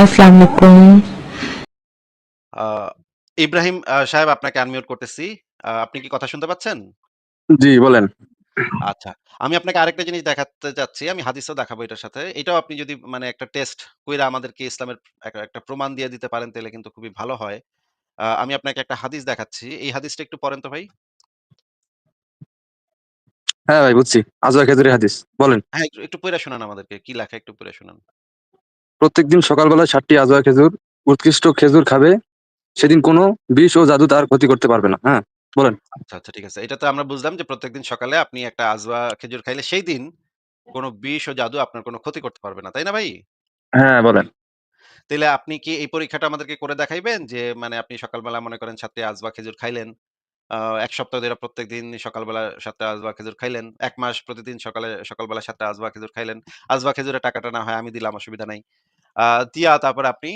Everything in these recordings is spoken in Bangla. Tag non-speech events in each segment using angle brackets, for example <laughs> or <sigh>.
আসসালামু আলাইকুম। ইব্রাহিম সাহেব আপনাকে আনমিউট করতেছি। আপনি কি কথা শুনতে পাচ্ছেন? জি, বলেন। আচ্ছা। আমি আপনাকে আরেকটা জিনিস দেখাতে চাচ্ছি। আমি হাদিসও দেখাবো এটার সাথে। এটাও আপনি যদি মানে একটা টেস্ট কইরা আমাদেরকে ইসলামের একটা প্রমাণ দিয়ে দিতে পারেন তাইলে কিন্তু খুবই ভালো হয়। আমি আপনাকে একটা হাদিস দেখাচ্ছি। এই হাদিসটা একটু পড়েন তো ভাই। হ্যাঁ, ভাই বুঝছি। আজওয়া খেজুরের হাদিস। বলেন। হ্যাঁ, একটু, পইড়া শোনান আমাদেরকে। কি লেখা একটু পইড়া শোনান। প্রত্যেকদিন সকালবেলা ৭ টি আজওয়া খেজুর, উৎকৃষ্ট খেজুর খাবে। সেদিন কোন বিষ ও জাদু তার ক্ষতি করতে পারবে না। হ্যাঁ, বলেন। আচ্ছা, আচ্ছা ঠিক আছে। এটা তো আমরা বুঝলাম যে প্রত্যেকদিন সকালে আপনি একটা আজওয়া খেজুর খাইলে সেই দিন কোন বিষ ও জাদু আপনার কোন ক্ষতি করতে পারবে না। তাই না ভাই? হ্যাঁ, বলেন। তাইলে আপনি কি এই পরীক্ষাটা আমাদেরকে করে দেখাইবেন? যে মানে আপনি সকালবেলা মনে করেন ৭ টি আজওয়া খেজুর খাইলেন। আ ১ সপ্তাহ ধইরা প্রত্যেকদিন সকালবেলা ৭ টা আজওয়া খেজুর খাইলেন। এক মাস প্রতিদিন সকালে সকালবেলা ৭ টা আজওয়া খেজুর খাইলেন। আজওয়া খেজুরের টাকাটা না হয় আমি দিলাম অসুবিধা নাই। দিয়া তারপরে আপনি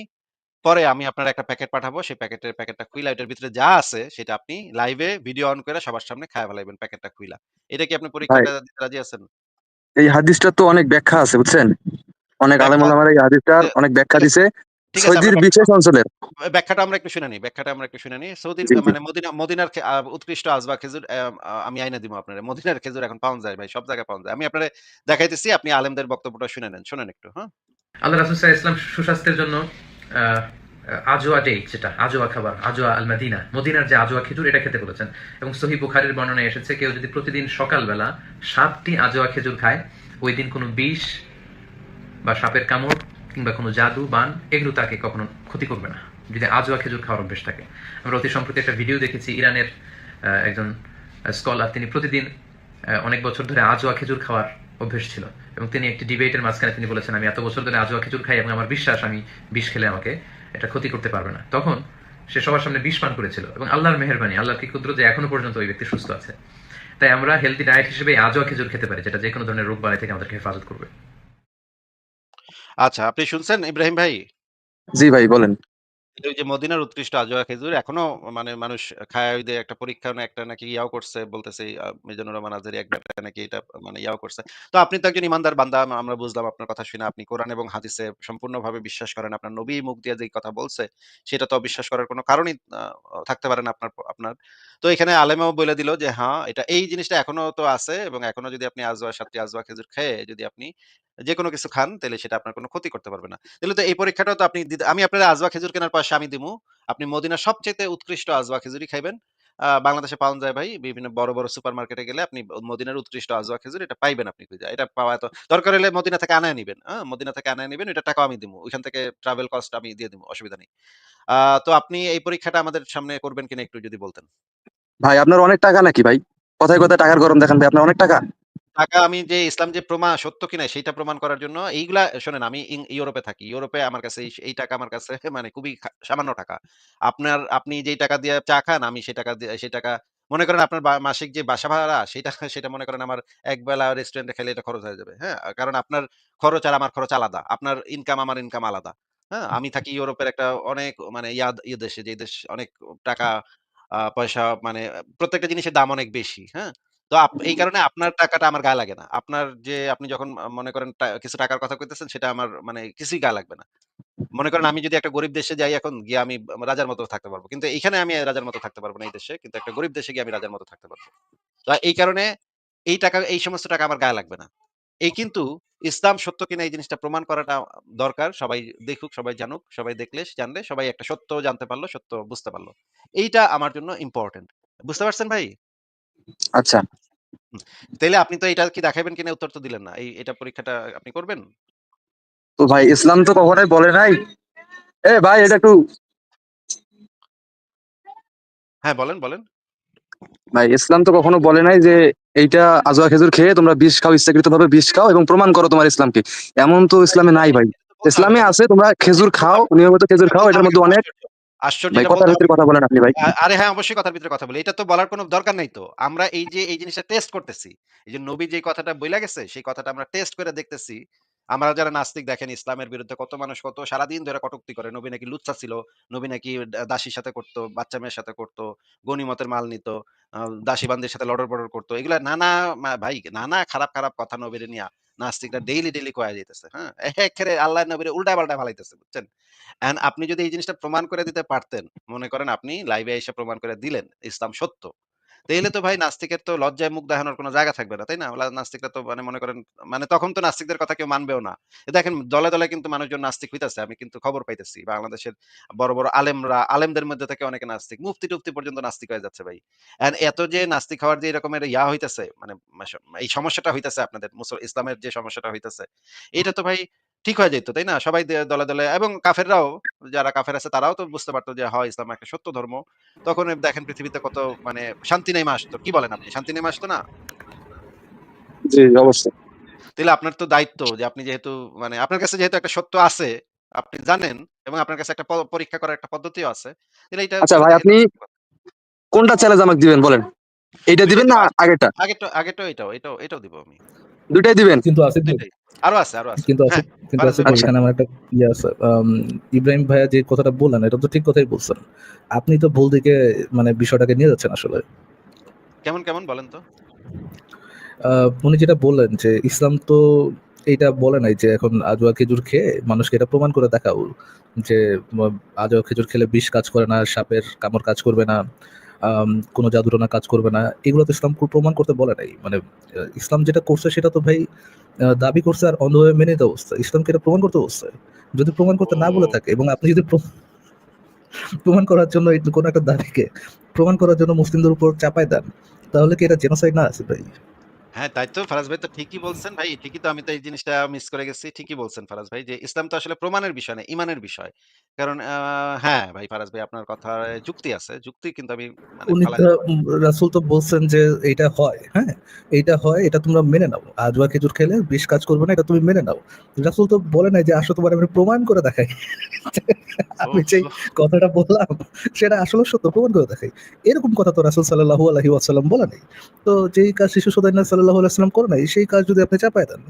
পরে আমি আপনার একটা প্যাকেট পাঠাবো। সেই প্যাকেটের প্যাকেটটা খুইলা এটার ভিতরে যা আছে সেটা আপনি লাইভে ভিডিও অন করে সবার সামনে খায় ফেলাইবেন প্যাকেটটা খুইলা। এটা কি আপনি পরীক্ষা পরীক্ষাটা দিতে রাজি আছেন? এই হাদিসটা তো অনেক ব্যাখ্যা আছে, বুঝছেন? অনেক আলেম ওলামারা এই হাদিসটার অনেক ব্যাখ্যা দিছে। ঠিক আছে আমরা সৌদির ব্যাখ্যা বিশেষ অঞ্চলের। ব্যাখ্যাটা আমরা একটু শুনে নিই। ব্যাখ্যাটা আমরা একটু শুনে নিই। সৌদির জি, জি। মানে মদিনা মদিনার উৎকৃষ্ট আজওয়া খেজুর আমি আইনা দিমু আপনারে। মদিনার খেজুর এখন পাওয়া যায় ভাই। সব জায়গায় পাওয়া যায়। আমি আপনারে দেখাইতেছি। আপনি আলেমদের বক্তব্যটা শুনে নেন। শোনেন একটু, হ্যাঁ? আল্লাহ রাসূল সাল্লাল্লাহু আলাইহি সুস্বাস্থ্যের জন্য আ আজওয়া ডেট যেটা আজওয়া খাবার আজওয়া আল মাদিনা মদিনার যে আজওয়া খেজুর এটা খেতে বলেছেন এবং সহিহ বুখারীর বর্ণনায় এসেছে কেউ যদি প্রতিদিন সকালবেলা সাতটি আজওয়া খেজুর খায় ওই দিন কোনো বিষ বা সাপের কামড় কিংবা কোনো জাদু, বান, এগুলো তাকে কখনো ক্ষতি করবে না। যদি আজওয়া খেজুর খাওয়ার অভ্যেস থাকে। আমরা অতি সম্প্রতি একটা ভিডিও দেখেছি, ইরানের একজন স্কলার তিনি প্রতিদিন অনেক বছর ধরে আজওয়া খেজুর খাওয়ার অভ্যেস ছিল। এবং তিনি একটি ডিবেটের মাঝখানে তিনি বলেছেন, আমি এত বছর ধরে আজওয়া খেজুর খাই এবং আমার বিশ্বাস, আমি বিষ খেলে আমাকে এটা ক্ষতি করতে পারবে না। তখন সে সবার সামনে বিষ পান করেছিল এবং আল্লাহর মেহরবানি, আল্লাহর কি ক্ষুদ্র যে এখনও পর্যন্ত ওই ব্যক্তি সুস্থ আছে। তাই আমরা হেলদি ডায়েট হিসেবে এই আজওয়া খেজুর খেতে পারি, যেটা যে কোনো ধরনের রোগ বালাই থেকে আমাদেরকে হেফাজত করবে। আচ্ছা, আপনি শুনছেন ইব্রাহিম ভাই? জি ভাই, বলেন। ওই যে মদিনার উৎকৃষ্ট আজওয়া খেজুর এখনও মানে মানুষ খায় ওই একটা পরীক্ষা একটা নাকি ইয়াও করছে বলতেছে মিজানুর রহমান আজহারী নাকি এটা মানে ইয়াও করছে। তো আপনি তো একজন ইমানদার বান্দা আম আমরা বুঝলাম আপনার কথা শুনে আপনি কোরআন এবং হাদিসে সম্পূর্ণভাবে বিশ্বাস করেন। আপনার নবী মুখ দিয়ে যেই কথা বলছে সেটা তো অবিশ্বাস করার কোনো কারণই থাকতে পারে না আপনার আপনার। তো এখানে আলেমাও বলে দিল যে হ্যাঁ, এটা এই জিনিসটা এখনও তো আছে এবং এখনও যদি আপনি আজওয়া ৭ টি আজওয়া খেজুর খেয়ে যদি আপনি যেকোনো কিছু খান তাইলে সেটা আপনার কোনো ক্ষতি করতে পারবে না। তাহলে তো এই পরীক্ষাটাও তো আপনি আমি আপনারে আজওয়া খেজুর কেনার পয়সা আমি দিমু। আপনি মদিনার সবচাইতে উৎকৃষ্ট আজওয়া খেজুরই খাইবেন। বাংলাদেশে পাওয়া যায় ভাই। বিভিন্ন বড়, বড় সুপারমার্কেটে গেলে আপনি মদিনার উৎকৃষ্ট আজওয়া খেজুর এটা পাইবেন আপনি খুঁজা। এটা পাওয়া এত দরকার হলে মদিনা থেকে আনায়া নিবেন। হ্যাঁ? মদিনা থেকে আনায় নিবেন। এটা টাকাও আমি দিমু। ওইখান থেকে ট্রাভেল কস্ট আমি দিয়ে দিমু। অসুবিধা নেই। তো আপনি এই পরীক্ষাটা আমাদের সামনে করবেন কিনা একটু যদি বলতেন? ভাই আপনার অনেক টাকা নাকি ভাই? কথায়, কথায় টাকার গরম দেখান ভাই। আপনার অনেক টাকা? টাকা আমি যে ইসলাম যে প্রমাণ, সত্য কিনা সেইটা প্রমাণ করার জন্য এইগুলা, শোনেন আমি ইউরোপে থাকি। ইউরোপে আমার কাছে এই টাকা আমার কাছে <laughs> মানে খুবই সামান্য টাকা। আপনার, আপনি যেই টাকা দিয়ে চা খান, আমি সেই টাকা দিয়ে সেই টাকা, মনে করেন আপনার মাসিক যে বাসা ভাড়া, সেটা সেটা মনে করেন আমার একবেলা রেস্টুরেন্টে খেলে এটা খরচ হয়ে যাবে। হ্যাঁ? কারণ আপনার খরচ আর আমার খরচ আলাদা। আপনার ইনকাম আমার ইনকাম আলাদা। হ্যাঁ? আমি থাকি ইউরোপের একটা অনেক মানে ইয়া ইয়ে দেশে যে দেশ অনেক টাকা পয়সা মানে প্রত্যেকটা জিনিসের দাম অনেক বেশি। হ্যাঁ? তো এই কারণে আপনার টাকাটা আমার গায়ে লাগে না। আপনার যে আপনি যখন মনে করেন কিছু টাকার কথা কইতেছেন সেটা আমার মানে কিছুই গায়ে লাগবে না। মনে করেন আমি যদি একটা গরিব দেশে যাই এখন গিয়ে আমি রাজার মতো থাকতে পারব। কিন্তু এইখানে আমি রাজার মতো থাকতে পারব না এই দেশে। কিন্তু একটা গরিব দেশে গিয়ে আমি রাজার মতো থাকতে পারব। তো এই কারণে এই টাকা এই সমস্ত টাকা আমার গায়ে লাগবে না। এই কিন্তু ইসলাম সত্য কিনা এই জিনিসটা প্রমাণ করাটা দরকার। সবাই দেখুক, সবাই জানুক। সবাই দেখলে জানলে সবাই একটা সত্য জানতে পারল, সত্য বুঝতে পারল। এইটা আমার জন্য ইম্পোর্টেন্ট। বুঝতে পারছেন ভাই? আচ্ছা। হুম। তাইলে আপনি তো এটা কি দেখাইবেন কিনা উত্তর তো দিলেন না। এই এটা পরীক্ষাটা আপনি করবেন? তো ভাই ইসলাম তো কখনোই বলে নাই এ ভাই এটা একটু হ্যাঁ, বলেন, বলেন। ভাই ইসলাম তো কখনো বলে নাই যে এইটা আজওয়া খেজুর খেয়ে তোমরা বিষ খাও ইচ্ছাকৃতভাবে বিষ খাও এবং প্রমাণ করো তোমার ইসলামকে। এমন তো ইসলামে নাই ভাই। এটা তো বলতে হবে ইসলামে না। আছে তোমরা খেজুর খাও, নিয়মিত খেজুর খাও। এটার মধ্যে অনেক কথা বলেন আপনি ভাই। আরে হ্যাঁ, অবশ্যই কথার ভিতরে কথা বলি। এটা তো বলার কোনো দরকার নাই তো। আমরা এই যে এই জিনিসটা টেস্ট করতেছি। এই যে নবী যেই কথাটা বইলা গেছে সেই কথাটা আমরা টেস্ট করে দেখতেছি। আমরা যারা নাস্তিক দেখেন ইসলামের বিরুদ্ধে কত মানুষ কত সারাদিন ধরে কটুক্তি করে। নবী নাকি লুচ্চা ছিল। নবী নাকি দাসীর সাথে করতো, বাচ্চা মেয়ের সাথে করতো, গনিমতের মাল নিত, দাসী বান্দির সাথে লটর-পটর করতো। এগুলা নানা ভাই নানা খারাপ, খারাপ কথা নবীরে নিয়া নাস্তিকরা ডেইলি, ডেইলি কয়া যাইতেছে। হ্যাঁ? <laughs> একেবারে আল্লাহর নবীর উল্টা পাল্টা ফালাইতেছে। বুঝছেন? অ্যান্ড আপনি যদি এই জিনিসটা প্রমাণ করে দিতে পারতেন, মনে করেন আপনি লাইভে এসে প্রমাণ করে দিলেন ইসলাম সত্য। তাইলে তো ভাই নাস্তিকের তো লজ্জায় মুখ দেখানোর কোনো জায়গা থাকবে না, তাই না? নাস্তিকরা তো মানে মনে করেন মানে তখন তো নাস্তিকদের কথা কেউ মানবেও না। দেখেন দলে, দলে কিন্তু মানুষজন নাস্তিক হইতেছে। আমি কিন্তু খবর পাইতেছি। বাংলাদেশের বড়, বড় আলেমরা, আলেমদের মধ্যে থেকে অনেকে নাস্তিক। মুফতি-টুফতি পর্যন্ত নাস্তিক হয়ে যাচ্ছে ভাই। এত যে নাস্তিক হওয়ার যে এরকমের ইয়া হইতেছে মানে এই সমস্যাটা হইতেছে আপনাদের মুসল ইসলামের যে সমস্যাটা হইতেছে, এটা তো ভাই ঠিক হয়ে যাইত, তাই না? সবাই দলে, দলে এবং কাফেররাও যারা কাফের আছে তারাও তো বুঝতে পারতো যে হয় ইসলাম একটা সত্য ধর্ম। তখন দেখেন পৃথিবীতে কত মানে শান্তি নেমে আসতো। কি বলেন আপনি? শান্তি নেমে আসতো না? জি, অবশ্যই। তাইলে আপনার তো দায়িত্ব যে আপনি যেহেতু মানে আপনার কাছে যেহেতু একটা সত্য আছে, আপনি জানেন এবং আপনার কাছে একটা পরীক্ষা করার একটা পদ্ধতিও আছে। তাইলে এইটা আচ্ছা ভাই আপনি কোনটা চ্যালেঞ্জ আমাকে দিবেন বলেন? এইটা ২ দিবেন না। আগেরটা? আগেরটা আগেরটাও এটাও, এটাও, এটাও দিব আমি। ২ টাই দিবেন? কিন্তু আসিফ ২ ভাই টাই। আরও আছে, আরও আছে। কিন্তু হ্যাঁ, আসিফ কিন্তু আচ্ছা। এখানে আমার একটা ইয়ে আছে। ইব্রাহিম ভাইয়া যে কথাটা বললেন এটা তো ঠিক কথাই বলছেন। আপনি তো ভুল দিকে মানে বিষয়টাকে নিয়ে যাচ্ছেন আসলে। কেমন, কেমন বলেন তো? উনি যেটা বললেন যে ইসলাম তো এইটা বলে নাই যে এখন আজোয়া খেজুর খেয়ে মানুষকে এটা প্রমাণ করে দেখাও যে আজোয়া খেজুর খেলে বিষ কাজ করে না, সাপের কামড় কাজ করবে না, কোনো জাদুটোনা কাজ করবে না। এগুলো তো ইসলাম প্রমাণ করতে বলে নাই। মানে ইসলাম যেটা করছে সেটা তো ভাই দাবি করছে আর অন্ধভাবে মেনে নিতে অবস্থা ইসলামকে এটা প্রমাণ করতে অবস্থায় যদি প্রমাণ করতে না বলে থাকে এবং আপনি যদি প্রমাণ করার জন্য কোন একটা দাবিকে প্রমাণ করার জন্য মুসলিমদের উপর চাপায় দেন, তাহলে কি এটা জেনোসাইড না আছে ভাই? হ্যাঁ, তাই তো ফারাজ ভাই তো ঠিকই বলছেন ভাই। ঠিকই তো আমি তো এই জিনিসটা মিস করে গেছি। ঠিকই বলছেন ফারাজ ভাই যে ইসলাম তো আসলে প্রমাণের বিষয় না, ঈমানের বিষয়। কারণ হ্যাঁ, ভাই ফারাজ ভাই আপনার কথায় যুক্তি আছে। যুক্তি কিন্তু আমি মানে। রাসূল তো বলছেন যে এইটা হয়, হ্যাঁ? এইটা হয় এটা তোমরা মেনে নাও। আজওয়া খেজুর খেলে বিষ কাজ করবে না এটা তুমি মেনে নাও। রাসূল তো বলে নাই যে আসো তোমার আমি প্রমাণ করে দেখাই। <laughs> আমি যেই কথাটা বললাম সেটা আসলে সত্য প্রমাণ করে দেখাই। এরকম কথা তো রাসূল সাল্লাল্লাহু আলাইহি ওয়াসাল্লাম বলে নাই। তো যেই কাজ শিশু সুদাইনা সাল্লাল্লাহু ওয়াসাল্লাম করে নাই সেই কাজ যদি আপনি চাপায় দেন,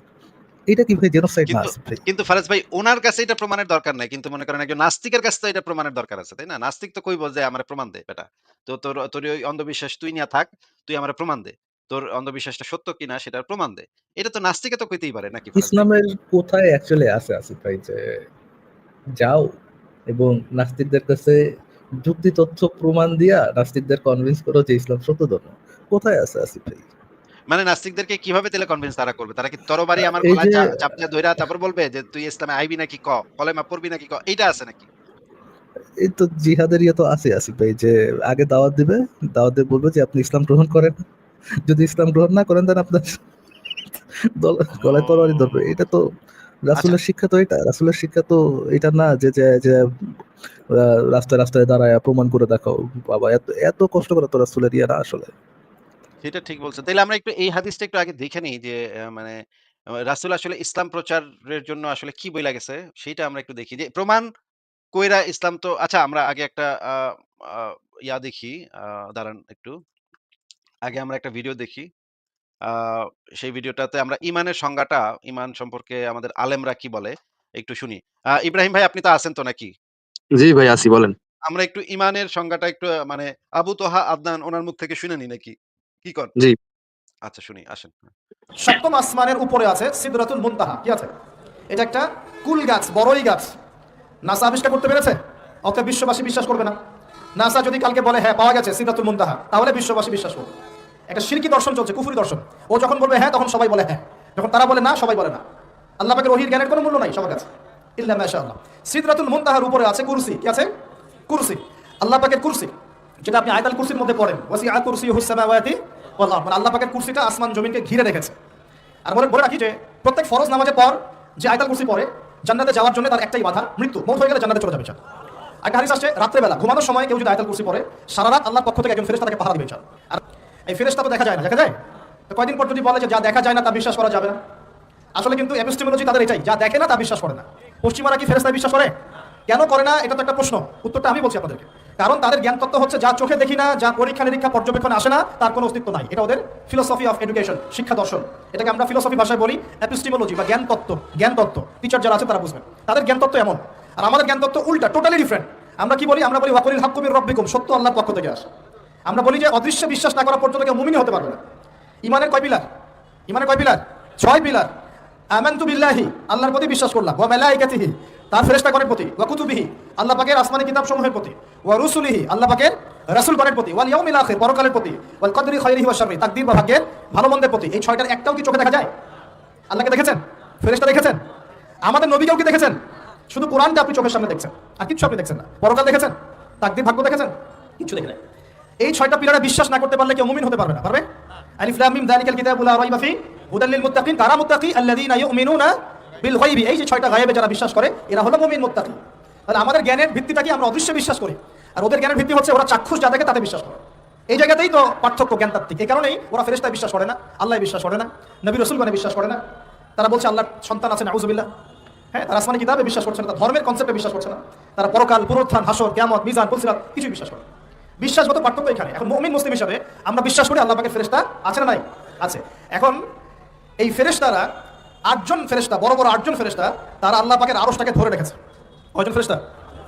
এটা কি ভাই জেনোসাইড না কিন্তু ফারাজ ভাই উনার কাছে এটা প্রমাণের দরকার নাই। কিন্তু মনে করেন একজন নাস্তিকের কাছে তো এটা প্রমাণের দরকার আছে, তাই না? নাস্তিক তো কইব যে আমারে প্রমাণ দে বেটা। তো তোর তোর ওই অন্ধবিশ্বাস তুই নিয়া থাক। তুই আমারে প্রমাণ দে। তোর অন্ধবিশ্বাসটা সত্য কিনা সেটার প্রমাণ দে। এটা তো নাস্তিকে তো কইতেই পারে নাকি ইসলামের কোথায় অ্যাকচুয়ালি আছে আসিফ ভাই যে যাও এবং নাস্তিকদের কাছে যুক্তি তথ্য প্রমাণ দিয়া নাস্তিকদের কনভিন্স করো যে ইসলাম সত্য ধর্ম। কোথায় আছে আসিফ ভাই? মানে নাস্তিকদেরকে কীভাবে তাইলে কনভিন্স তারা করবে? তারা কি তরবারি আমার গলায় যে চা ধইরা তারপর বলবে যে তুই ইসলামে আইবি নাকি ক? কলেমা পড়বি নাকি ক? এইটা আছে নাকি? এই তো জিহাদের ইয়ে তো আছে আসিফ ভাই যে আগে দাওয়াত দিবে, দাওয়াত দিয়ে বলবে যে আপনি ইসলাম গ্রহণ করেন। যদি ইসলাম গ্রহণ না করেন দেন আপনার দল গলায় তরবারি ধরবে। এটা তো আচ্ছা। রাসূলের শিক্ষা তো এটা। রাসূলের শিক্ষা তো এটা না যে, যে, রাস্তায়, রাস্তায় দাঁড়ায়া প্রমাণ করে দেখাও। বাবা এত, এত কষ্ট করে তো রাসূলের ইয়ে না আসলে। সেটা ঠিক বলছেন। তাইলে আমরা একটু এই হাদিসটা একটু আগে দেখে নিই যে মানে রাসূল আসলে ইসলাম প্রচারের জন্য আসলে কি বইলা গেছে সেইটা আমরা একটু দেখি। যে প্রমাণ কইরা ইসলাম তো আচ্ছা আমরা আগে একটা ইয়া দেখি দাঁড়ান একটু। আগে আমরা একটা ভিডিও দেখি। সেই ভিডিওটাতে আমরা ঈমানের সংজ্ঞাটা, ইমান সম্পর্কে আমাদের আলেমরা কি বলে একটু শুনি। ইব্রাহিম ভাই আপনি তো আছেন তো নাকি? জি ভাই আছি বলেন। আমরা একটু ইমানের সংজ্ঞাটা একটু মানে আবু তোহা আদনান ওনার মুখ থেকে শুনে নিই নাকি? কি কন? জি। আচ্ছা শুনি আসেন। সপ্তম আসমানের উপরে আছে সিদরাতুল মুনতাহা কি আছে? এটা একটা কুল গাছ বড়ই গাছ। নাসা আবিষ্কার করতে পেরেছে? অতএব বিশ্ববাসী বিশ্বাস করবে না। নাসা যদি কালকে বলে হ্যাঁ পাওয়া গেছে সিদরাতুল মুনতাহা তাহলে বিশ্ববাসী বিশ্বাস করবে। একটা শিরকি দর্শন চলছে কুফুরি দর্শন। ও যখন বলবে হ্যাঁ তখন সবাই বলে হ্যাঁ। যখন তারা বলে না সবাই বলে না। আল্লাহ পাকের ওহির জ্ঞানের কোনো মূল্য নাই সবার কাছে। ইল্লা মাশাআল্লাহ সিদরাতুল মুনতাহার উপরে আছে কুরসি কি আছে? কুরসি। আল্লাহ পাকের কুরসি যেটা আপনি আয়াতুল কুরসির মধ্যে পড়েন। ওয়াসিআ কুরসিয়ুহুস সামাওয়াতি আরদ মানে আল্লাহ পাকের কুরসিটা আসমান জমিনকে ঘিরে রেখেছে। আর বলে বলে রাখি যে, প্রত্যেক ফরজ নামাজের পর যে আয়তাল কুরসি পড়ে, জান্নাতে যাওয়ার জন্য তার একটাই বাধা, মৃত্যু, মৌত হয়ে গেলে জান্নাতে চলে যাবে ইনশাআল্লাহ। একটা হাদিস আসছে, রাত্রেবেলা, ঘুমানোর সময় কেউ যদি আয়তাল কুরসি পড়ে সারা রাত আল্লাহর পক্ষ থেকে একজন ফেরেশতা তাকে পাহারা দিবে ইনশাআল্লাহ। আর এই ফেরেশতা তো দেখা যায় না, দেখা যায়? তো কয়দিন পর যদি বলে যে যা দেখা যায় না তা বিশ্বাস করা যাবে না। আসলে কিন্তু এপিস্টেমোলজি তাদের এটাই, যা দেখে না তা বিশ্বাস করে না। পশ্চিমারা কি ফেরেশতায় বিশ্বাস করে? কেন করে না, এটা তো একটা প্রশ্ন। উত্তরটা আমি বলছি আপনাদেরকে। কারণ তাদের জ্ঞান তত্ত্ব হচ্ছে, যা চোখে দেখি না, যা পরীক্ষা নিরীক্ষা পর্যবেক্ষণ আসে না, তার কোনো অস্তিত্ব নাই। এটা ওদের ফিলোসফি অফ এডুকেশন শিক্ষা দর্শন। এটাকে আমরা ফিলোসফি ভাষায় বলি এপিস্টিমোলজি বা জ্ঞান তত্ত্ব। জ্ঞান তত্ত্ব। টিচার যারা আছে তারা বুঝবেন। তাদের জ্ঞান তত্ত্ব এমন। আর আমাদের জ্ঞান তত্ত্ব উল্টা টোটালি ডিফারেন্ট আমরা কি বলি? আমরা বলি, ওয়াকুলিল হাক্কুমির রব্বিকুম সত্য আল্লাহর পক্ষ থেকে আসে। আমরা বলি যে, অদৃশ্য বিশ্বাস না করা পর্যন্ত কেউ মুমিনই হতে পারবে না। ইমানের কয় পিলার? ইমানের কয় পিলার? ছয় পিলার। আমানতু বিল্লাহি, আল্লাহর প্রতি বিশ্বাস করলাম। ওয়া মালাইকাতিহি তার ফেরেশতাগণের প্রতি, ওয়া কুতুবিহি, আল্লাহ পাকের আসমানি কিতাবসমূহের প্রতি, ওয়া রুসুলিহি, আল্লাহ পাকের রাসূলগণের প্রতি, ওয়াল ইয়াউমিল আখির, পরকালের প্রতি, ওয়াল কদরি খাইরিহি ওয়া শাররি, তাকদীর বা ভাগ্যের ভালো মন্দের প্রতি, এই ছয়টার একটাও কি চোখে দেখা যায়? আল্লাহকে দেখেছেন? ফেরেশতা দেখেছেন? আমাদের নবীকেও কি দেখেছেন? শুধু কোরআনটা আপনি চোখের সামনে দেখছেন, আর কিছু আপনি দেখছেন না। পরকাল দেখেছেন? তাকদীর ভাগ্য দেখেছেন? কিছু দেখে নাই। এই ছয়টা পিলারে বিশ্বাস না করতে পারলে কেউ মুমিন হতে পারবে না, পারবে? আলিফ লাম মিম, যালিকাল কিতাবু লা রাইবা ফি হুদাল লিল মুত্তাকিন, কারা মুত্তাকি? আল্লাযীনা ইউমিনুনা বিল গায়বি, এই যে ছয়টা গায়েবে যারা বিশ্বাস করে, এরা হলো মুমিন মুত্তাকি। তাহলে আমাদের জ্ঞানের ভিত্তিটা কি আমরা অদৃশ্য বিশ্বাস করি। আর ওদের জ্ঞানের ভিত্তি হচ্ছে ওরা চাক্ষুষ যা দেখে তাতে বিশ্বাস করে। এই জায়গাতেই তো পার্থক্য জ্ঞান তাত্ত্বিক এই কারণেই ওরা ফেরেশতায় বিশ্বাস করে না আল্লাহ বিশ্বাস করে না, নবী রসুলগণে বিশ্বাস করে না। তারা বলছে, আল্লাহর সন্তান আছে, নাউজুবিল্লাহ। হ্যাঁ তারা আসমানি কিতাবে বিশ্বাস করছে না ধর্মের কনসেপ্টে বিশ্বাস করছে না। তারা পরকাল, পুনরুত্থান, হাসর, কিয়ামত, মিজান, ফুলসিরাত, কিছুই বিশ্বাস করে। বিশ্বাসগত পার্থক্য এখানে। এখন মুমিন মুসলিম হিসাবে আমরা বিশ্বাস করি আল্লাহ পাকের ফেরেশতা আছে না নাই? আছে। এখন এই ফেরেশতারা আটজন ফেরেশতা, বড় বড় আটজন ফেরেশতা, তারা আল্লাহ পাকের আরশটাকে ধরে রেখেছে। কয়জন ফেরেস্তা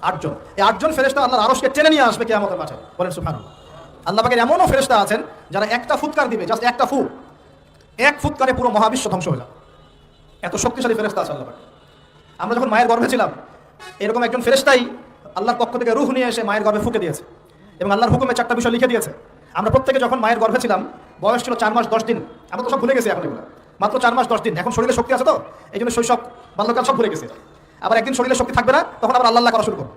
আটজন। এই আটজন ফেরেশতা আল্লাহর আরশকে টেনে নিয়ে আসবে কিয়ামতের মাঠে। বলেন সুবহানাল্লাহ। আল্লাহ পাকের এমনও ফেরেশতা আছেন, যারা একটা ফুৎকার দিবে জাস্ট একটা ফু, এক ফুৎকারে পুরো মহাবিশ্ব ধ্বংস হয়ে যাবে। এত শক্তিশালী ফেরেস্তা আছে আল্লাহ পাক। আমরা যখন মায়ের গর্ভে ছিলাম, এরকম একজন ফেরেশতাই আল্লাহর পক্ষ থেকে রুহ নিয়ে এসে মায়ের গর্ভে ফুকে দিয়েছে এবং আল্লাহর হুকুমে চারটা বিষয় লিখে দিয়েছে। আমরা প্রত্যেকে যখন মায়ের গর্ভে ছিলাম, বয়স ছিল চার মাস দশ দিন। আমরা তো সব ভুলে গেছি এখন এগুলো। মাত্র চার মাস, দশ দিন। এখন শরীরে শক্তি আছে তো? এই জন্য শৈশব, বাল্যকাল সব ভুলে গেছে। আবার একদিন শরীরে শক্তি থাকবে না, তখন আবার আল্লাহ করা শুরু করবে।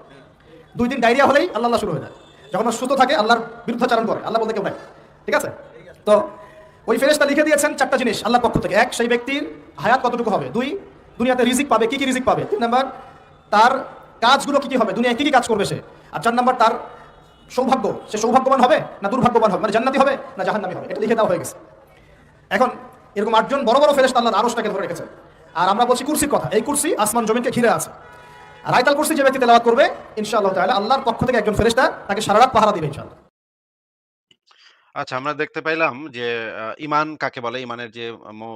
দুই দিন ডায়রিয়া হলেই আল্লাহ শুরু হয়ে যায়। যখন সুস্থ থাকে, আল্লাহর বিরুদ্ধাচারণ করে, আল্লাহ বলতে কেউ নাই। ঠিক আছে? তো ওই ফেরেশতা লিখে দিয়েছেন চারটা জিনিস আল্লাহর পক্ষ থেকে। এক, সেই ব্যক্তির হায়াত কতটুকু হবে? দুই, দুনিয়াতে রিজিক পাবে, কি কি রিজিক পাবে? তিন নাম্বার, তার কাজগুলো কি কি হবে? দুনিয়ায় কি কি কাজ করবে সে? আর চার নাম্বার, তার সৌভাগ্য, সে সৌভাগ্যবান হবে না দুর্ভাগ্যবান হবে? মানে জান্নাতি হবে না জাহান্নামী হবে? এটা লিখে দেওয়া হয়ে গেছে। এখন এরকম আটজন বড় বড় ফেরেশতা আল্লাহর আরশটাকে ধরে রেখেছে আর আমরা বলছি কুরসির কথা এই কুরসি আসমান জমিনকে ঘিরে আছে আর আয়তাল কুরসি যে ব্যক্তি তেলাওয়াত করবে, ইনশাআল্লাহ তাআলা আল্লাহর পক্ষ থেকে একজন ফেরেশতা তাকে সারা রাত পাহারা দিবে ইনশাআল্লাহ আচ্ছা আমরা দেখতে পাইলাম যে আ ঈমান কাকে বলে? ঈমানের যে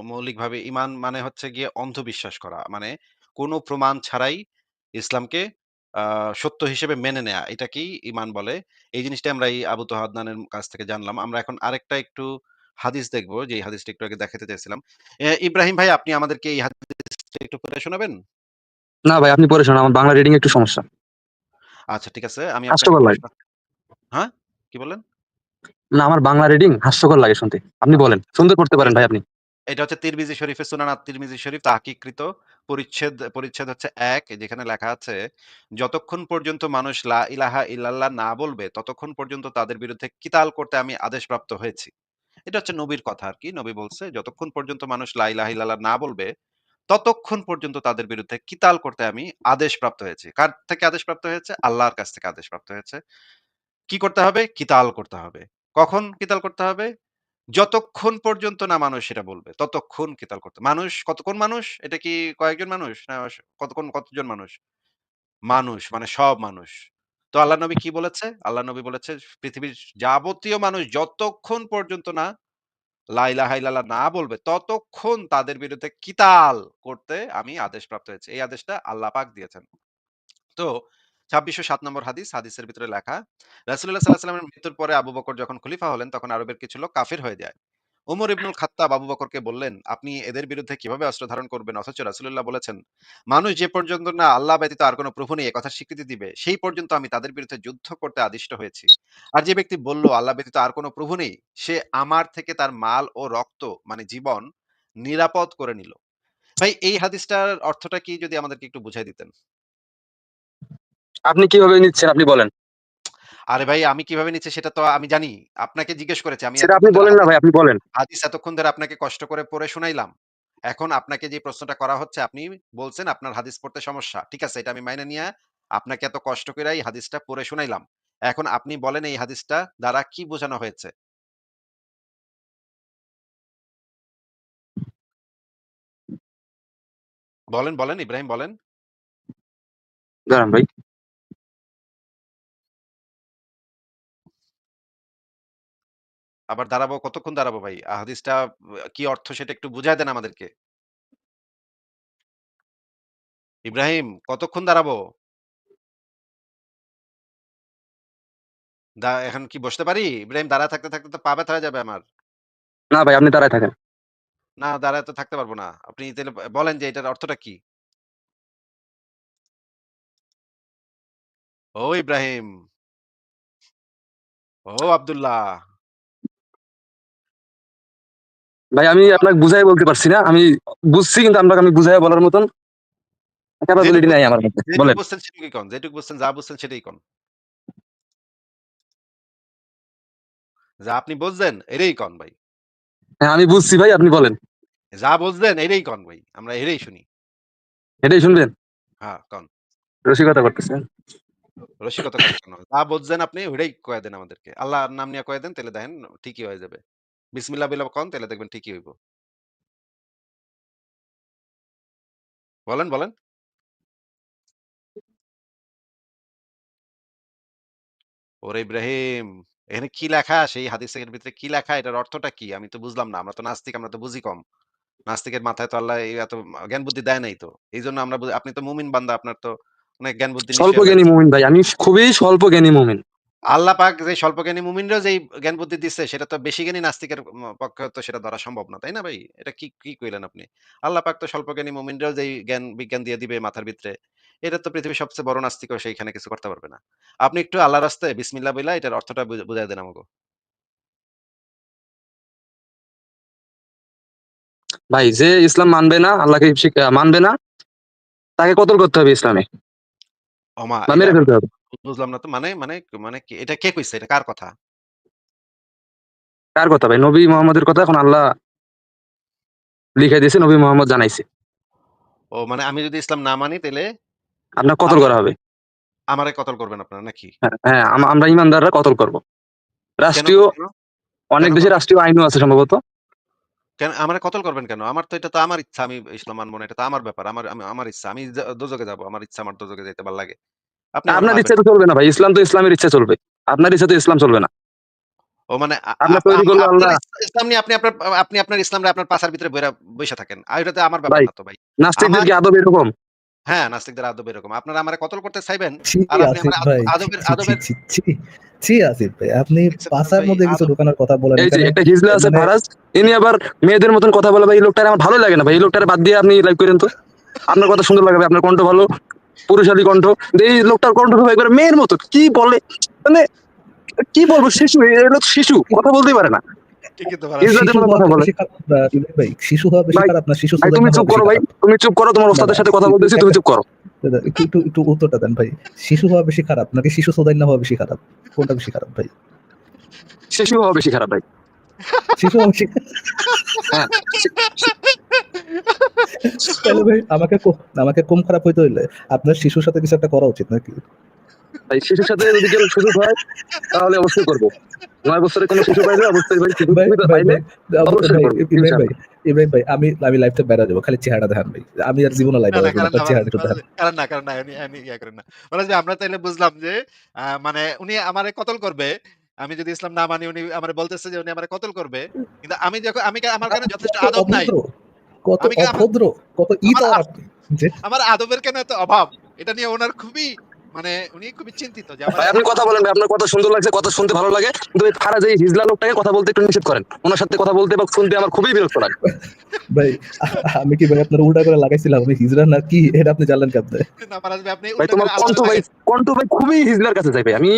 মৌলিকভাবে ঈমান মানে হচ্ছে গিয়ে অন্ধবিশ্বাস করা। মানে কোনো প্রমাণ ছাড়াই ইসলামকে সত্য হিসেবে মেনে নেয়া। এটাকেই ঈমান বলে। এই জিনিসটা আমরা এই আবু তোহাদনানের কাছ থেকে জানলাম। আমরা এখন আরেকটা একটু হাদিস দেখব, যেই হাদিসটা একটু আগে দেখাতে চাইছিলাম। ইব্রাহিম ভাই আপনি আমাদেরকে এই হাদিসটা একটু পড়ে শোনাবেন? না ভাই আপনি পড়ে শোনান আমার বাংলা রিডিং একটু সমস্যা আচ্ছা ঠিক আছে। আমি হাস্যকর আপনাকে লাগে। হ্যাঁ? কি বললেন? না আমার বাংলা রিডিং হাস্যকর লাগে শুনতে আপনি বলেন সুন্দর করতে পারেন ভাই আপনি এটা হচ্ছে তিরমিজি শরীফের সুনান আত-তিরমিজি শরীফ তাহকিকৃত পরিচ্ছেদ পরিচ্ছেদ হচ্ছে এক যেখানে লেখা আছে যতক্ষণ পর্যন্ত মানুষ লা ইলাহা ইল্লাল্লাহ না বলবে ততক্ষণ পর্যন্ত তাদের বিরুদ্ধে কিতাল করতে আমি আদেশপ্রাপ্ত হয়েছি। এটা হচ্ছে নবীর কথা আর কি নবী বলছে যতক্ষণ পর্যন্ত মানুষ লা ইলাহা ইল্লাল্লাহ না বলবে ততক্ষণ পর্যন্ত তাদের বিরুদ্ধে কিতাল করতে আমি আদেশ প্রাপ্ত হয়েছি। কার থেকে আদেশ প্রাপ্ত হয়েছে? আল্লাহর কাছ থেকে আদেশ প্রাপ্ত হয়েছে। কি করতে হবে? কিতাল করতে হবে। কখন কিতাল করতে হবে? যতক্ষণ পর্যন্ত না মানুষ সেটা বলবে, ততক্ষণ কিতাল করতে মানুষ কতক্ষণ মানুষ? এটা কি কয়েকজন মানুষ? না কতক্ষণ কতজন মানুষ? মানুষ মানে সব মানুষ। তো আল্লাহর নবী কি বলেছে? আল্লাহর নবী বলেছে পৃথিবীর যাবতীয় মানুষ যতক্ষণ পর্যন্ত না লা ইলাহা ইল্লাল্লাহ না বলবে ততক্ষণ তাদের বিরুদ্ধে কিতাল করতে আমি আদেশপ্রাপ্ত হয়েছি। এই আদেশটা আল্লাহ পাক দিয়েছেন। তো ২৬০৭ নম্বর হাদিস, হাদিসের ভিতরে লেখা রাসূলুল্লাহ সাল্লাল্লাহু আলাইহি ওয়াসাল্লামের মৃত্যুর পরে আবু বকর যখন খলিফা হলেন তখন আরবের কিছু লোক কাফির হয়ে যায়। উমর ইবনুল খাত্তাব আবু বকরকে বললেন, "আপনি এদের বিরুদ্ধে কীভাবে অস্ত্র ধারণ করবেন?" অথচ রাসূলুল্লাহ বলেছেন, "মানুষ যে পর্যন্ত না আল্লাহ ব্যতীত আর কোন প্রভু নেই এ স্বীকৃতি দিবে, সেই পর্যন্ত আমি তাদের বিরুদ্ধে যুদ্ধ করতে আদিষ্ট হয়েছি। আর যে ব্যক্তি বলল আল্লাহ ব্যতীত আর কোন প্রভু নেই, সে আমার থেকে তার মাল ও রক্ত মানে জীবন নিরাপদ করে নিল।" ভাই এই হাদিসটার অর্থটা কি যদি আমাদেরকে একটু বুঝাই দিতেন? আপনি কীভাবে নিচ্ছেন আপনি বলেন আরে ভাই আমি কীভাবে নিচ্ছি সেটা তো আমি জানি। আপনাকে জিজ্ঞেস করেছি। আমি সেটা আপনি বলেন না ভাই আপনি বলেন হাদিস এতক্ষণ ধরে আপনাকে কষ্ট করে পড়ে শুনাইলাম। এখন আপনাকে যে প্রশ্নটা করা হচ্ছে আপনি বলছেন আপনার হাদিস পড়তে সমস্যা। ঠিক আছে এটা আমি মাইনে নিয়া আপনাকে এত কষ্ট কইরা এই হাদিসটা পড়ে শুনাইলাম। এখন আপনি বলেন এই হাদিসটা দ্বারা কি বোঝানো হয়েছে? বলেন, বলেন ইব্রাহিম বলেন। দাঁড়ান ভাই আবার দাঁড়াবো কতক্ষণ দাঁড়াবো ভাই? আ হাদিসটা আ কি অর্থ সেটা একটু বুঝায় দেন আমাদেরকে। ইব্রাহিম কতক্ষণ দাঁড়াবো? দা এখন কি বসতে পারি? ইব্রাহিম দাঁড়ায় থাকতে, থাকতে তো পা ব্যথা হয়ে যাবে আমার। না ভাই আপনি দাঁড়ায় থাকেন না দাঁড়ায় তো থাকতে পারব না। আপনি তাহলে ব বলেন যে এটার অর্থটা কি? ও ইব্রাহিম। ও আব্দুল্লাহ। ভাই আমি আপনাকে বুঝাই বলতে পারছি না আমি বুঝছি কিন্তু আপনাকে আমি বুঝাই বলার মতন ক্যাপাবিলিটি নাই আমার মধ্যে বলেন বুঝছেন কন। যেটুকু বুঝছেন, যা বুঝছেন সেটাই কন। যা আপনি বুঝছেন এটাই কন ভাই। হ্যাঁ আমি বুঝছি ভাই আপনি বলেন যা বুঝলেন এটাই কন ভাই। আমরা এটাই শুনি। এটাই শুনবেন হ্যাঁ, কন। রসিকতা করতেছেন রসিকতা করেন কেন? যা বুঝছেন আপনি ওইটাই কয়ে দেন আমাদেরকে। আল্লাহর নাম নিয়ে কয়ে দেন তাইলে দেখেন ঠিকই হয়ে যাবে। বিসমিল্লাহ বইলা কন তাইলে দেখবেন ঠিকই হইব। বলেন, বলেন। ওরে ইব্রাহিম, এখানে কি লেখা সেই হাদিস হাদিসের ভিতরে কি লেখা এটার অর্থটা কি? আমি তো বুঝলাম না। আমরা তো নাস্তিক, আমরা তো বুঝি কম। নাস্তিকের মাথায় তো আল্লাহ এত জ্ঞান বুদ্ধি দেয় নাই তো। এই জন্য আমরা আপনি তো মুমিন বান্দা আপনার তো অনেক জ্ঞান বুদ্ধি স্বল্প জ্ঞানী মুমিন ভাই আমি খুবই স্বল্প জ্ঞানী মুমিন আল্লাহ পাক যে স্বল্পজ্ঞানী মুমিনরাও যেই জ্ঞান বুদ্ধি দিচ্ছে সেটা তো বেশি জ্ঞানী নাস্তিকের পক্ষে তো সেটা ধরা সম্ভব না। তাই না ভাই? এটা কি, কি কইলেন আপনি? আল্লাহ পাক তো স্বল্পজ্ঞানী মুমিনরাও যেই জ্ঞান বিজ্ঞান দিয়ে দিবে মাথার ভিতরে, এটা তো পৃথিবীর সবচেয়ে বড় নাস্তিকও সেইখানে কিছু করতে পারবে না। আপনি একটু আল্লাহর রাস্তায় বিসমিল্লাহ বইলা এটার অর্থটা বুঝ বুঝায় দেন আমাকে ভাই যে ইসলাম মানবে না আল্লাহকে মানবে না তাকে কতল করতে হবে ইসলামে মেরে ফেলতে হবে বুঝলাম না তো মানে মানে মানে কি এটা কে কইছে? এটা কার কথা? কার কথা ভাই নবী মোহাম্মদের কথা এখন আল্লাহ লিখে দিয়েছে নবী মোহাম্মদ জানাইছে ও মানে আমি যদি ইসলাম না মানি তাইলে আপনার কতল করা হবে আমারে কতল করবেন আপনারা নাকি? হ্যাঁ, হ্যাঁ আম- আমরা ইমানদাররা কতল করব কেন রাষ্ট্রীয় কেন? অনেক দেশে? রাষ্ট্রীয় আইনও আছে সম্ভবত কেন আমারে কতল করবেন কেন? আমার তো এটা তো আমার ইচ্ছা আমি ইসলাম মানব না। এটা তো আমার ব্যাপার। আমার আমি আমার ইচ্ছা। আমি দো দোজখে যাব। আমার ইচ্ছা আমার দোজখে যাইতে ভালো লাগে। আপনার ইচ্ছা তো চলবে না ভাই ইসলাম তো ইসলামের ইচ্ছা চলবে। আপনার ইচ্ছা তো ইসলাম চলবে না। ও মানে আ তৈরি করল আল্লাহ ইসলাম নিয়ে আপনি আপনার আপনি আপনার ইসলামরে আপনার পাছার ভিতরে বইরা বইসা থাকেন। আর আমার ব্যাপার না তো ভাই। নাস্তিকদের কি আদব এরকম? হ্যাঁ, নাস্তিকদের আদব এরকম। আপনারা আমারে কতল করতে চাইবেন? আর আপনি আমার আদবের আদবের ছি ছি ছি আসিফ ভাই আপনি ভাই মধ্যে কিছু ঢোকানোর কথা বলেন এই যে একটা হিজলা আছে মানে ফারাজ ইনি আবার মেয়েদের মতন কথা বলে ভাই এই লোকটার আমার ভালো লাগে না ভাই এই লোকটার বাদ দিয়ে আপনি লাইভ করেন তো। আপনার কথা সুন্দর লাগবে আপনার কণ্ঠ ভালো। পুরুষালী কণ্ঠ। এই লোকটার কণ্ঠ একবার মেয়ের মতো। কি বলে? মানে কি বলব? শিশু এই লোক শিশু কথা বলতেই পারে না। শিশু তুমি চুপ করো ভাই। তুমি চুপ করো তোমার ওস্তাদের সাথে কথা বলতেছি তুমি চুপ করো। একটু একটু একটু উত্তরটা দেন ভাই। শিশু হওয়া বেশি খারাপ নাকি শিশু সুদাই না হওয়া বেশি খারাপ? কোনটা বেশি খারাপ ভাই? শিশু হওয়া বেশি খারাপ ভাই। শিশু হওয়া বেশি হ্যাঁ। তাহলে ভাই আমাকে আমাকে কম খারাপ হইতে হইলে আপনার শিশুর সাথে কিছু একটা করা উচিত নাকি ভাই শিশুর সাথে যদি কেউ সুযোগ হয় তাহলে অবশ্যই করব নয় বছরের কোনো শিশু পাইলে অবশ্যই ভাই শিশু ভাই পাইলে অবশ্যই করব ইব্রাহিম ভাই ইব্রাহিম ভাই আমি আমি লাইফটা বেড়া যাব খালি চেহারা দেখান ভাই আমি আর জীবনে কারণ আপনার চেহারা একটু দেখান কারণ না, কারণ না, এমনি ইয়া করেন না। ভাই আমরা তাইলে বুঝলাম যে মানে উনি আমারে কতল করবে। আমি যদি ইসলাম না মানি উনি আমারে বলতেছে যে উনি আমারে কতল করবে। কিন্তু আমি যখন আমি আমার কেন যথেষ্ট আদব নাই। কত আমি অভদ্র কত ইতর আপনি। আমার আদবের কেন এত অভাব? এটা নিয়ে উনার খুবই মানে উনি খুবই চিন্তিত যে আমার আপনি কথা বলেন ভাই আপনার কথা সুন্দর লাগছে কথা শুনতে ভালো লাগে। কিন্তু এই ফারাজ এই হিজলা লোকটাকে কথা বলতে একটু নিষেধ করেন। ওনার সাথে কথা বলতে বা শুনতে আমার খুবই বিরক্ত লাগে। ভাই আমি কি ভাই আপনার উল্টা করে লাগাইছিলাম? আমি হিজরা না কি? এটা আপনি জানলেন কি আপনি না মারাজ ভাই আপনি ভাই তোমার করে ভাই লাগাইছেন। ভাই খুবই হিজলার কাছে যাই ভাই। আমি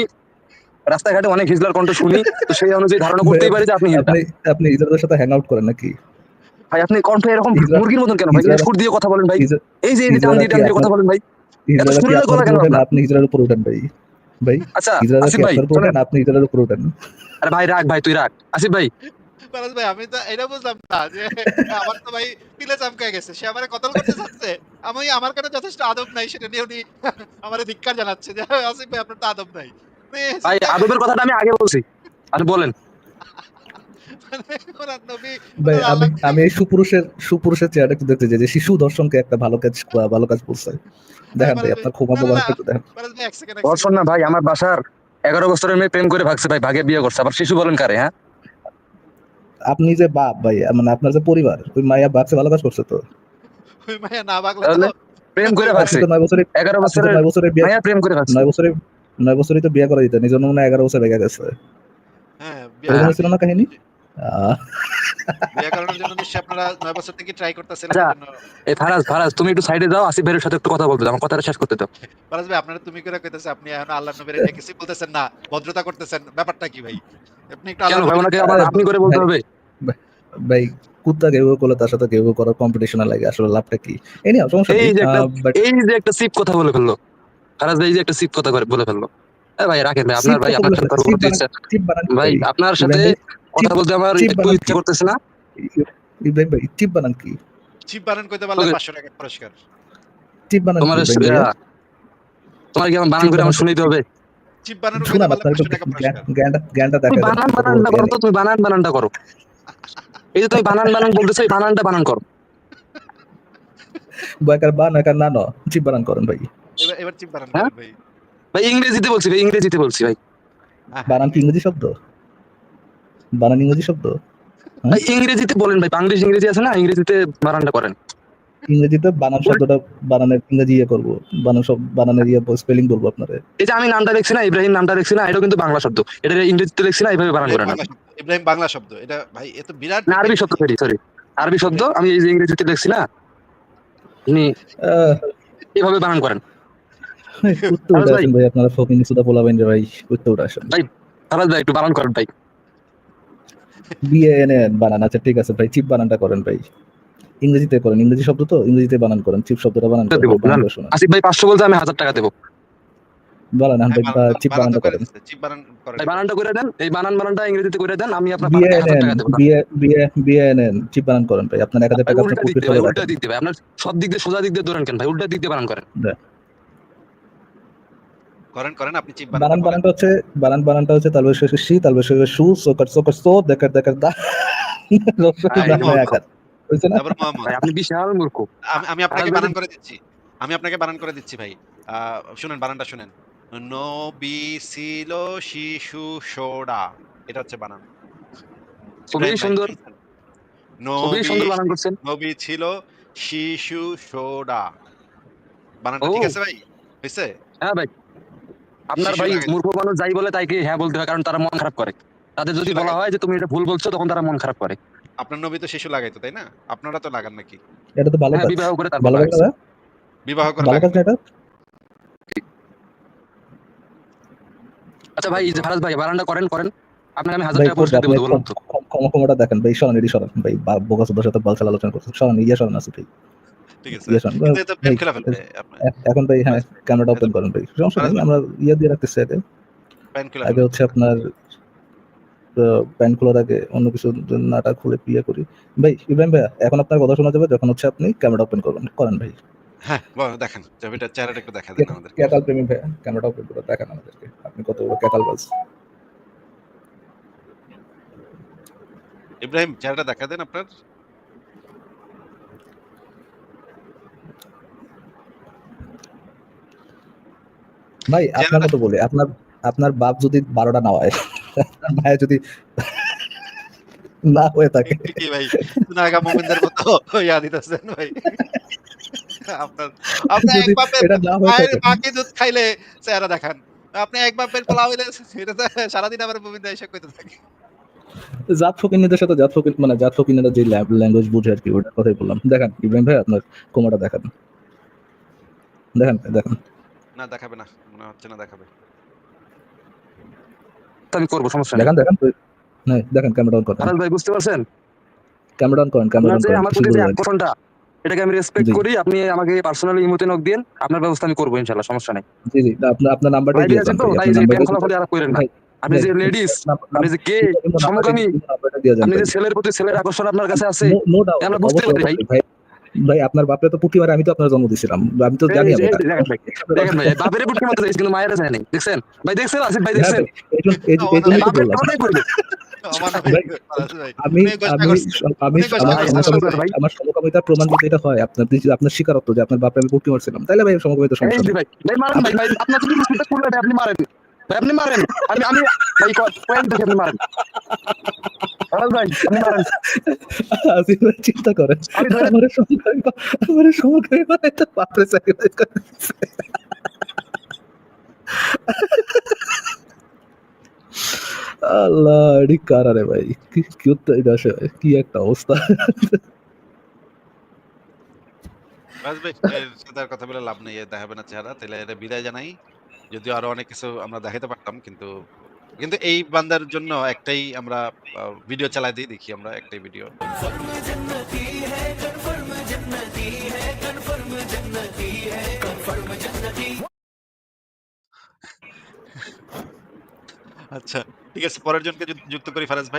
রাস্তাঘাটে অনেক হিজলার কণ্ঠ শুনি তো সেই অনুযায়ী ধারণা করতেই পারি যে আপনি হিজলা। আপনি আপনি হিজরাদের সাথে হ্যাং আউট করেন নাকি? ভাই আপনি কণ্ঠ এরকম মুরগির মতন কেন ভাই? সুর দিয়ে কথা বলেন ভাই। এই যে এই টান দিয়ে টান দিয়ে কথা বলেন ভাই এত সুরেলা গলা কেন আপনি হিজরার উপর উঠেন ভাই। ভাই আচ্ছা হিজরারা আসিফ ভাই আপনি হিজরার উপর উঠেন। আরে ভাই রাখ ভাই তুই রাখ আসিফ ভাই। মারাজ ভাই আমি তো এটা বুঝলাম না যে আমার তো ভাই পিলে চামকায় গেছে। সে আমারে কতল করতে চাচ্ছে। আমি আমার কাছে যথেষ্ট আদব নাই সেটা নিয়ে উনি আমারে ধিক্কার জানাচ্ছে যে আসিফ ভাই আপনার তো আদব নাই। ভাই আদবের কথাটা আমি আগে বলছি। আর বলেন। ওনার নবী ভাই আমি আমি এই সুপুরুষের সুপুরুষের চেহারা একটু দেখতে চাই যে শিশু দর্শনকে একটা ভালো কাজ ভালো কাজ করছে। দেখেন ভাই আপনার না, একটু দেখেন। সেকেন্ড। না ভাই আমার বাসার এগারো বছরের মেয়ে প্রেম করে ভাগছে ভাই ভাগে বিয়ে করছে। আবার শিশু বলেন কারে হ্যাঁ? আপনি যে বাপ ভাই মানে আপনার যে পরিবার ওই মায়া বাপসে ভালো কাজ করছে তো? ওই মাইয়া না বাগলে প্রেম করে ভাগছে। বছরে এগারো আপনি তো বছরের নয় বছরে বিয়ে মায়া প্রেম করে ভাগছে। নয় বছরে নয় বছরই তো বিয়ে করা দিতেন এই জন্য মনে হয় এগারো বছর লেগে গেছে। হ্যাঁ এরকম ছিল না কাহিনী? আহ, বিয়ে করানোর জন্য নিশ্চয়ই আপনারা ৯ বছর থেকে ট্রাই করতেছেন আচ্ছা। এর জন্য। এই ফারাজ ফারাজ তুমি একটু সাইডে যাও আসিফ ভাইয়ের সাথে একটু কথা বলতে আমার কথাটা শেষ করতে দাও। ফারাজ ভাই আপনারা তুমি করে কইতেছে আপনি এখন আল্লাহর নবীর নিয়ে বলতেছেন না ভদ্রতা করতেছেন ব্যাপারটা কি ভাই? আপনি একটু কেন ভাই ওনাকে আবার আপনি করে বলতে হবে? ভাই কুত্তা কেউ করলে তার সাথে কেউ করার কম্পিটিশনে লাগে আসলে লাভটা কি? এই নিয়ে সমস্যা এই যে একটা এই যে একটা সিপ কথা বলে ফেলল। ফারাজ ভাই এই যে একটা সিপ কথা করে বলে ফেলল। এ ভাই রাখেন ভাই আপনার ভাই আপনার সাথে ভাই আপনার সাথে কথা বলতে আমার একটু বানান ইচ্ছা করতেছে না। ইব্রাহিম ভাই চিপ বানান কি? চিপ বানান কইতে পারলে 500 টাকা পুরস্কার। চিপ বানান তোমার? তোমার কি আমার বানান করে আমার বানান- শুনাইতে হবে? চিপ বানানো কইতে শোনান পারলে আপনার 500 টাকা পুরস্কার। জ্ঞানটা জ্ঞানটা দেখা বানান বানানটা করো তো তুমি বানান বানানটা করো। এই যে তুমি বানান বানান বলতেছো এই বানানটা বানান করো। বয়কার বান একার না চিপ বানান করেন ভাই। এবার এবার চিপ বানান হ্যাঁ? করেন ভাই। ভাই ইংরেজিতে বলছি ভাই ইংরেজিতে বলছি ভাই। বানান কি ইংরেজি শব্দ? বানান ইংরেজি শব্দ? ভাই ইংরেজিতে বলেন ভাই বাংলিশ ইংরেজি আছে না? ইংরেজিতে বানানটা করেন। ইংরেজিতে বানান শব্দটা বানানের ইংরেজি ইয়ে করব। বানান সব বানানের ইয়ে স্পেলিং বলব আপনারে। এই যে আমি নামটা লিখছি না ইব্রাহিম নামটা লিখছি না এটাও কিন্তু বাংলা শব্দ। এটা ইংরেজিতে লিখছি না এইভাবে বানান ইব্রাহিম করে না ইব্রাহিম বাংলা শব্দ। এটা ভাই এত বিরাট না আরবি শব্দ সরি সরি আরবি শব্দ আমি এই যে ইংরেজিতে লিখছি না আহ, এইভাবে বানান করেন। উত্তর ভাই আপনারা ফকিনি সুদা পোলাবেন যে ভাই উত্তর আসেন। ভাই একটু বানান করেন ভাই। বানান। আচ্ছা ঠিক আছে ভাই চিপ বানানটা করেন ভাই। ইংরেজিতে করেন ইংরেজি শব্দ তো? ইংরেজিতে বানান করেন চিপ শব্দটা বানান করেন করে আসিফ ভাই পাঁচশো বলতে আমি হাজার টাকা দেবো। বানান হ্যাঁ, ভাই চিপ বানান বানানটা করেন। চিপ বানান করেন। বানানটা করে দেন এই বানান বানানটা ইংরেজিতে করে দেন আমি আপনার বানানটা হাজার বিএএনএন টাকা দেবো বিএএনএন চিপ বানান করেন ভাই। আপনার এক হাজার ভাই, টাকা আপনার প্রফিট দিয়ে উল্টা দিক দিয়ে ভাই। আপনার সব দিক দিয়ে সোজা দিক দিয়ে ধরেন কেন ভাই? উল্টা দিক দিয়ে বানান করেন। করেন করেন আপনি চিপ বানান বানান বানানটা হচ্ছে বানান বানানটা হচ্ছে তালবে শেষে শি তালবে শেষে সু সোকার সোকার সো দেখার দেখার দা আপনি বিশাল মূর্খ। আমি আপনাকে বানান করে দিচ্ছি। আমি আপনাকে বানান করে দিচ্ছি ভাই। শুনেন বানানটা শুনেন। নবী ছিল শিশু সোডা। এটা হচ্ছে বানান। খুবই সুন্দর? খুবই সুন্দর বানান করছেন। নবী ছিল শিশু সোডা। বানানটা ঠিক আছে ভাই? হয়েছে হ্যাঁ ভাই। আপনার ভাই মূর্খ মানুষ যাই বলে তাইকে হ্যাঁ বলতে হয় কারণ তারা মন খারাপ করে। তাদের যদি বলা হয় যে তুমি এটা ভুল বলছো তখন তারা মন খারাপ করে। আপনার নবী তো শিশু লাগাইতো তাই না? আপনারা তো লাগান নাকি? এটা তো ভালো হ্যাঁ কাজ। বিবাহ করে তারপর ভালো কাজ বিবাহ করে ভালো কাজ এটা? আচ্ছা ভাই ফারাজ ভাই বারান্ডা করেন করেন। আপনাকে আমি হাজার টাকা পুরস্কার দেবো বলুন তো। ক্ষমা ক্ষমাটা দেখেন। ভাই সরান এটি সরান ভাই বোকা সুদার সাথে বালছাল আলোচনা করছেন সরান ইয়ে সরান আছে ভাই। ঠিক আছে। ইয়ে এখন ভাই হ্যাঁ। ক্যামেরাটা ওপেন করেন ভাই। সমস্যা নেই আমরা ইয়ে দিয়ে রাখতেছি আগে। আগে হচ্ছে আপনার প্যান্ট খোলার আগে অন্য কিছু নাটা খুলে ইয়ে করি। ভাই ইব্রাহিম ভাই এখন আপনার কথা শোনা যাবে যখন হচ্ছে আপনি ক্যামেরা ওপেন করবেন। করেন ভাই। হ্যাঁ দেখেন। ছবিটা চেহারাটা একটু দেখা দেন আমাদের ক্যাকাল প্রেমী ভাই ক্যামেরাটা ওপেন করে দেখান আমাদেরকে। আপনি কত বড় ক্যাকাল বাজ। ইব্রাহিম চেহারাটা দেখা দেন আপনার। ভাই আপনার মতো বলি আপনার আপনার বাপ যদি বারোটা না হয় আপনার ভাই যদি না হয়ে থাকে। কি ভাই নাগা মোমিনদের মতো ইয়া দিতেছেন ভাই। আপনার আপনি এক বাপের এটা না মায়ের থাকে। মাকে দুধ খাইলে চেহারা দেখান। আপনি এক বাপের পোলা হইলে সারাদিন আবার মোমিনদের এসে কইতে থাকে। জাত ফকিনীদের সাথে জাত মানে জাত ফকিনীরা যে ল্যাঙ্গুয়েজ বুঝে আর কি ওটার কথাই বললাম। দেখেন ইব্রাহিম ভাই আপনার কোমরটা দেখান। দেখেন দেখেন। না দেখাবে না। মনে হচ্ছে না দেখাবে। আমি করব সমস্যা দেখেন দেখেন হ্যাঁ দেখেন ক্যামেরা অন করেন ফারাজ ভাই বুঝতে পারছেন? ক্যামেরা অন করেন ক্যামেরা অন করেন আমার কিছু প্রতি যে আকর্ষণটা এটাকে আমি রেসপেক্ট করি আপনি আমাকে পার্সোনালি ইমোতে নক দিন আপনার ব্যবস্থা আমি করব ইনশাল্লাহ সমস্যা নাই। জি জি আপনার আপনার নাম্বারটা দিয়ে দেন তো? ভাই, তাই যে প্রেম নাম্বারটা আর করেন না। ভাই, আপনি যে লেডিস আপনি যে কে সমকামী আপনি যে ছেলের প্রতি ছেলের আকর্ষণ আপনার কাছে আছে আমরা বুঝতে পারি ভাই। ভাই আপনার বাপরে তো পুটি মারে আমি তো আপনার জন্ম দিছিলাম আমি তো জানি যে- আমি দেখেন ভাই বাপের বুটকে মতো যাইছে কিন্তু মায়ের নাই দেখছেন ভাই দেখছেন আসিফ ভাই দেখছেন এই জন্য- এই জন্যই তো বললাম আমি আমি আমার সমকামিতার প্রমাণ যদি এটা হয় আপনার আপনার যে আপনার বাপরে আমি পুটি মারছিলাম তাহলে ভাই সমকামিতা সমস্যা। ভাই ভাই মারেন ভাই ভাই আপনার আপনি মারেন ভাই আপনি মারেন আমি আমি ভাই পয়েন্ট দেখে আপনি মারেন <laughs> ভাই চিন্তা করেন আমার এটা স্যাক্রিফাইস করে <laughs> আল্লাহ এডি কারা রে ভাই কি কি উত্তর আসে কি একটা অবস্থা বাস ভাই এর কথা বলে লাভ নেই। দেখাবে না চেহারা। তাহলে এটা বিদায় জানাই। যদিও আরও অনেক কিছু আমরা দেখাইতে পারতাম কিন্তু কিন্তু এই বান্দার জন্য একটাই আমরা ভিডিও চালাই দিই দেখি আমরা একটাই ভিডিও। আচ্ছা ঠিক আছে, পরের জনকে যুক্ত করি ফারাজ ভাই।